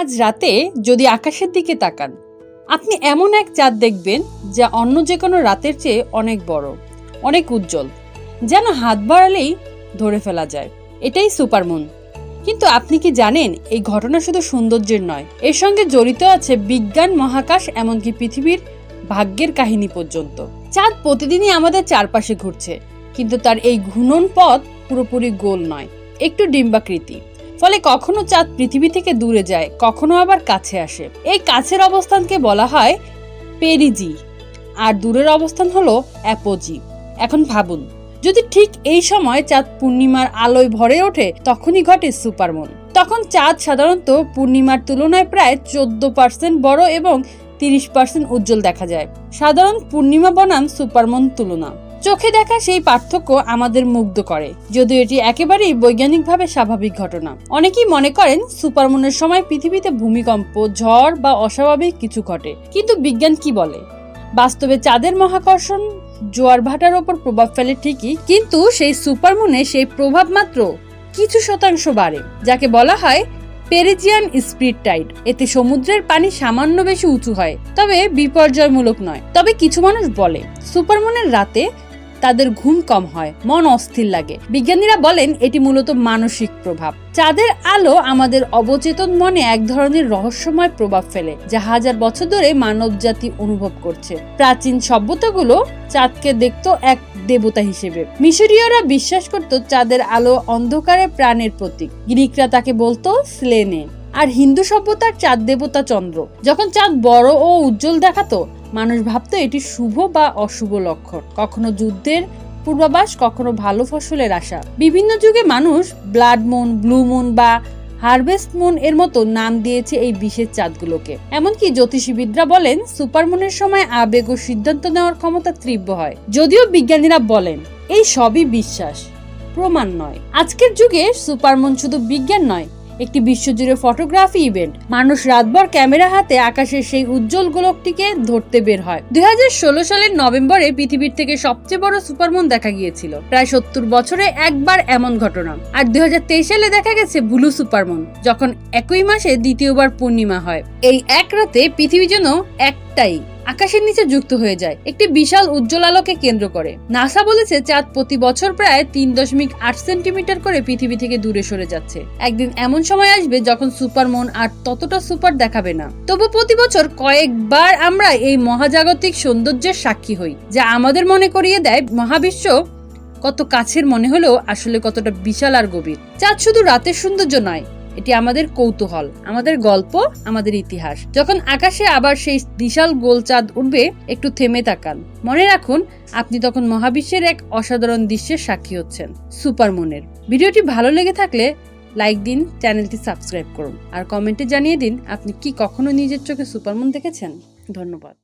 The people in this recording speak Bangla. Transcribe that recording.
আজ রাতে যদি আকাশের দিকে তাকান, আপনি এমন এক চাঁদ দেখবেন যা অন্য যে কোনো রাতের চেয়ে অনেক বড়, অনেক উজ্জ্বল, যেন হাত বাড়ালেই ধরে ফেলা যায়। এটাই সুপারমুন। কিন্তু আপনি কি জানেন এই ঘটনা শুধু সৌন্দর্যের নয়, এর সঙ্গে জড়িত আছে বিজ্ঞান, মহাকাশ, এমনকি পৃথিবীর ভাগ্যের কাহিনী পর্যন্ত। চাঁদ প্রতিদিনই আমাদের চারপাশে ঘুরছে, কিন্তু তার এই ঘূর্ণন পথ পুরোপুরি গোল নয়, একটু ডিম্বাকৃতি। ফলে কখনো চাঁদ পৃথিবী থেকে দূরে যায়, কখনো আবার কাছে আসে। এই কাছের অবস্থানকে বলা হয় পেরিজি। আর দূরের অবস্থান হলো অ্যাপোজি। এখন ভাবুন, যদি ঠিক এই সময় চাঁদ পূর্ণিমার আলোয় ভরে ওঠে, তখনই ঘটে সুপারমুন। তখন চাঁদ সাধারণত পূর্ণিমার তুলনায় প্রায় চোদ্দ পার্সেন্ট বড় এবং তিরিশ পার্সেন্ট উজ্জ্বল দেখা যায়। সাধারণ পূর্ণিমা বনাম সুপারমুন তুলনা। চোখে দেখা সেই পার্থক্য আমাদের মুগ্ধ করে। যদিও এটি একেবারেই বৈজ্ঞানিকভাবে স্বাভাবিক ঘটনা। অনেকেই মনে করেন সুপারমুনের সময় পৃথিবীতে ভূমিকম্প, ঝড় বা অস্বাভাবিক কিছু ঘটে। কিন্তু বিজ্ঞান কি বলে? বাস্তবে চাঁদের মহাকর্ষণ জোয়ার ভাটার ওপর প্রভাব ফেলে ঠিকই, কিন্তু সেই সুপারমুনে সেই প্রভাব মাত্র কিছু শতাংশ বাড়ে, যাকে বলা হয় পেরিজিয়ান স্পিড টাইড এতে সমুদ্রের পানি সামান্য বেশি উঁচু হয়, তবে বিপর্যয়মূলক নয়। তবে কিছু মানুষ বলে, সুপারমুনের রাতে তাদের ঘুম কম হয়, মন অস্থির লাগে। বিজ্ঞানীরা বলেন এটি মূলত মানসিক প্রভাব। চাঁদের আলো আমাদের অবচেতন মনে এক ধরনের রহস্যময় প্রভাব ফেলে, যা হাজার বছর ধরে মানবজাতি অনুভব করছে। প্রাচীন সভ্যতাগুলো চাঁদকে দেখতো এক দেবতা হিসেবে। মিশরীয়রা বিশ্বাস করত চাঁদের আলো অন্ধকারে প্রাণের প্রতীক। গ্রিকরা তাকে বলতো স্লেনে। আর হিন্দু সভ্যতার চাঁদ দেবতা চন্দ্র। যখন চাঁদ বড় ও উজ্জ্বল দেখাতো, মানুষ ভাবতো এটি শুভ বা অশুভ লক্ষণ। কখনো যুদ্ধের পূর্বাভাস, কখনো ভালো ফসলের আশা। বিভিন্ন যুগে মানুষ ব্লাড মুন, ব্লু মুন বা হারভেস্ট মুন এর মতো নাম দিয়েছে এই বিশেষ চাঁদগুলোকে। এমনকি জ্যোতিষীবিদরা বলেন সুপারমুনের সময় আবেগ ও সিদ্ধান্ত নেওয়ার ক্ষমতা তীব্র হয়। যদিও বিজ্ঞানীরা বলেন, এই সবই বিশ্বাস, প্রমাণ নয়। আজকের যুগে সুপারমুন শুধু বিজ্ঞান নয় একটি বিশ্বজুড়ে ফটোগ্রাফি ইভেন্ট। মানুষ রাতভর ক্যামেরা হাতে আকাশের সেই উজ্জ্বল গোলকটিকে ধরতে বের হয়। দুই সালের নভেম্বরে পৃথিবীর থেকে সবচেয়ে বড় সুপারমুন দেখা গিয়েছিল। প্রায় সত্তর বছরে একবার এমন ঘটনা। আর দুই হাজার তেইশ সালে দেখা গেছে ব্লু সুপারমুন, যখন একই মাসে দ্বিতীয়বার পূর্ণিমা হয়। এই এক রাতে পৃথিবী যেন একটাই। আকাশের নিচে যুক্ত হয়ে যায়। একটি বিশাল উজ্জ্বল আলোকে কেন্দ্র করে। নাসা বলেছে, চাঁদ প্রতি বছর প্রায় তিন দশমিক আট সেন্টিমিটার করে পৃথিবী থেকে দূরে সরে যাচ্ছে। একদিন এমন সময় আসবে যখন সুপারমুন আর ততটা সুপার দেখাবে না। তবু প্রতি বছর কয়েকবার আমরা এই মহাজাগতিক সৌন্দর্যের সাক্ষী হই, যা আমাদের মনে করিয়ে দেয় মহাবিশ্ব। কত কাছের মনে হলেও আসলে কতটা বিশাল আর গভীর। চাঁদ শুধু রাতের সৌন্দর্য নয় এটি আমাদের কৌতূহল, আমাদের গল্প, আমাদের ইতিহাস। যখন আকাশে আবার সেই বিশাল গোল চাঁদ উঠবে, একটু থেমে তাকান। মনে রাখুন, আপনি তখন মহাবিশ্বের এক অসাধারণ দৃশ্যের সাক্ষী হচ্ছেন, সুপারমুনের। ভিডিওটি ভালো লেগে থাকলে লাইক দিন, চ্যানেলটি সাবস্ক্রাইব করুন। আর কমেন্টে জানিয়ে দিন, আপনি কি কখনো নিজের চোখে সুপারমুন দেখেছেন? ধন্যবাদ।